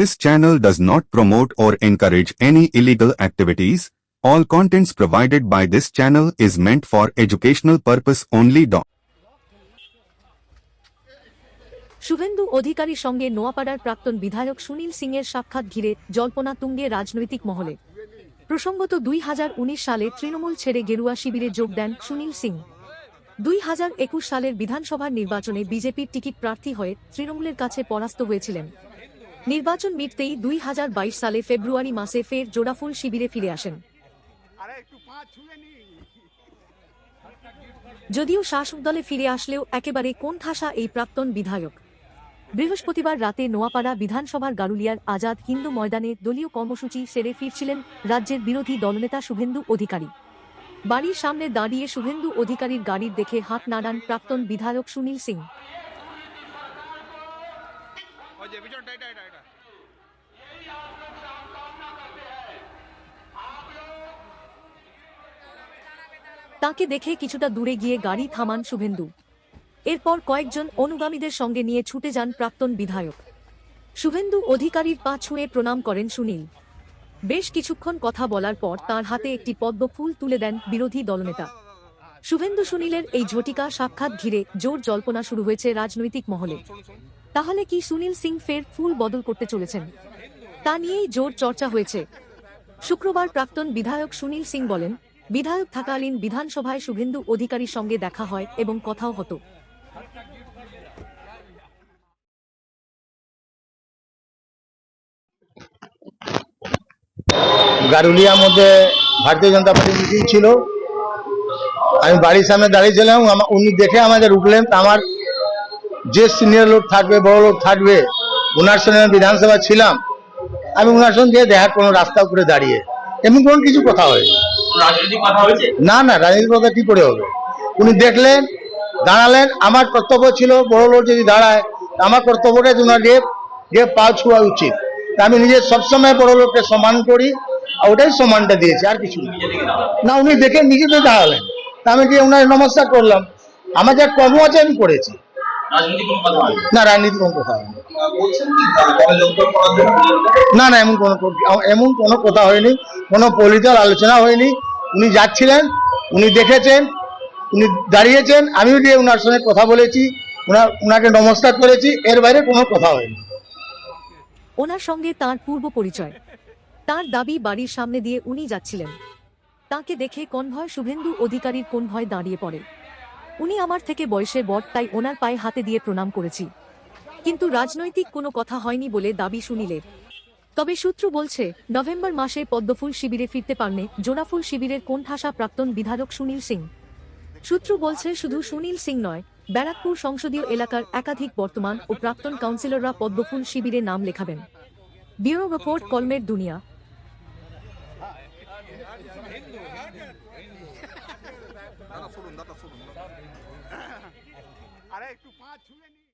This channel does not promote or encourage any illegal activities. All contents provided by this channel is meant for educational purpose only. Suvendu অধিকারীর সঙ্গে নোয়াপাড়ার প্রাক্তন বিধায়ক সুনীল সিংয়ের সাক্ষাৎ ঘিরে জল্পনা তুঙ্গে রাজনৈতিক মহলে প্রসঙ্গত দুই হাজার উনিশ সালে তৃণমূল ছেড়ে গেরুয়া শিবিরে যোগ দেন সুনীল সিং দুই হাজার একুশ সালের বিধানসভার নির্বাচনে বিজেপির টিকিট প্রার্থী হয়ে তৃণমূলের কাছে পরাস্ত হয়েছিলেন নির্বাচন মিটতেই দুই হাজার বাইশ সালে ফেব্রুয়ারি মাসে ফের জোড়াফুল শিবিরে ফিরে আসেন। যদিও শাসক দলে ফিরে আসলেও একেবারে কোন ঠাসা এই প্রাক্তন বিধায়ক। বৃহস্পতিবার রাতে নোয়াপাড়া বিধানসভার গারুলিয়ার আজাদ হিন্দু ময়দানে দলীয় কর্মসূচি সেরে ফিরছিলেন রাজ্যের বিরোধী দলনেতা শুভেন্দু অধিকারী। বাড়ির সামনে দাঁড়িয়ে শুভেন্দু অধিকারীর গাড়ির দেখে হাত নাড়ান প্রাক্তন বিধায়ক সুনীল সিং। তাকে দেখে কিছুটা দূরে গিয়ে গাড়ি থামান শুভেন্দু। এরপর কয়েকজন অনুগামীদের সঙ্গে নিয়ে ছুটে যান প্রাক্তন বিধায়ক। শুভেন্দু অধিকারীর পা ছুঁয়ে প্রণাম করেন সুনীল। বেশ কিছুক্ষণ কথা বলার পর তার হাতে একটি পদ্ম ফুল তুলে দেন বিরোধী দলনেতা। শুভেন্দু সুনীলের এই ঝটিকা সাক্ষাৎ ঘিরে জোর জল্পনা শুরু হয়েছে রাজনৈতিক মহলে। তাহলে কি সুনীল সিং ফের ফুল বদল করতে চলেছেন? তা নিয়েই জোর চর্চা হয়েছে। শুক্রবার প্রাক্তন বিধায়ক সুনীল সিং বলেন, বিধায়ক থাকালীন বিধানসভায় শুভেন্দু অধিকারীর সঙ্গে দেখা হয় এবং কথাও হতো। গারুলিয়ার মধ্যে ভারতীয় জনতা পার্টির মিটিং ছিল। আমি বাড়ির সামনে দাঁড়িয়েছিলাম আমা- উনি দেখে আমাদের উঠলেন তা আমার যে সিনিয়র লোক থাকবে বড় লোক থাকবে ওনার সঙ্গে আমি বিধানসভা ছিলাম আমি ওনার সঙ্গে দেখার কোনো রাস্তা উপরে দাঁড়িয়ে। এমন কোনো কিছু কথা হয়নি। হয়েছে? না না রাজনীতির কথা কি করে হবে? উনি দেখলেন দাঁড়ালেন আমার কর্তব্য ছিল বড় লোক যদি দাঁড়ায় আমার কর্তব্যটা যে ওনার গিয়ে গিয়ে পা ছোঁয়া উচিত। তা আমি নিজে সবসময় বড় লোককে সম্মান করি আর ওটাই সম্মানটা দিয়েছি আর কিছু না। উনি দেখে নিজেতে দাঁড়ালেন। তা আমি গিয়ে ওনার নমস্কার করলাম? আমার যা কর্ম আছে আমি করেছি। না রাজনীতি কোনো কথা হয়নি। না না এমন কোনো এমন কোনো কথা হয়নি। কোনো পলিটিক্যাল আলোচনা হয়নি। উনি যাচ্ছিলেন উনি দেখেছেন উনি দাঁড়িয়েছেন আমিও দিয়ে ওনার সঙ্গে কথা বলেছি ওনার ওনাকে নমস্কার করেছি এর বাইরে কোনো কথা হয়নি। ওনার সঙ্গে তার পূর্ব পরিচয়। তার দাবি বাড়ির সামনে দিয়ে উনি যাচ্ছিলেন। তাকে দেখে কনভয় শুভেন্দু অধিকারীর কনভয় দাঁড়িয়ে পড়ে। উনি আমার থেকে বয়সে বড় তাই ওনার পায়ে হাতে দিয়ে প্রণাম করেছি। কিন্তু রাজনৈতিক কোনো কথা হয়নি বলে দাবি সুনীলের তবে সূত্র বলছে, নভেম্বর মাসে পদ্মফুল শিবিরে ফিরতে পারলে জোড়াফুল শিবিরের কোণঠাসা প্রাক্তন বিধায়ক সুনীল সিং। সূত্র বলছে, শুধু সুনীল সিং নয়, ব্যারাকপুর সংসদীয় এলাকার একাধিক বর্তমান ও প্রাক্তন কাউন্সিলররা পদ্মফুল শিবিরে নাম লেখাবেন। ব্যুরো রিপোর্ট, কলমের দুনিয়া। দাদা শুনুন দাদা শুনুন আরে একটু পা ছুঁয়ে নিন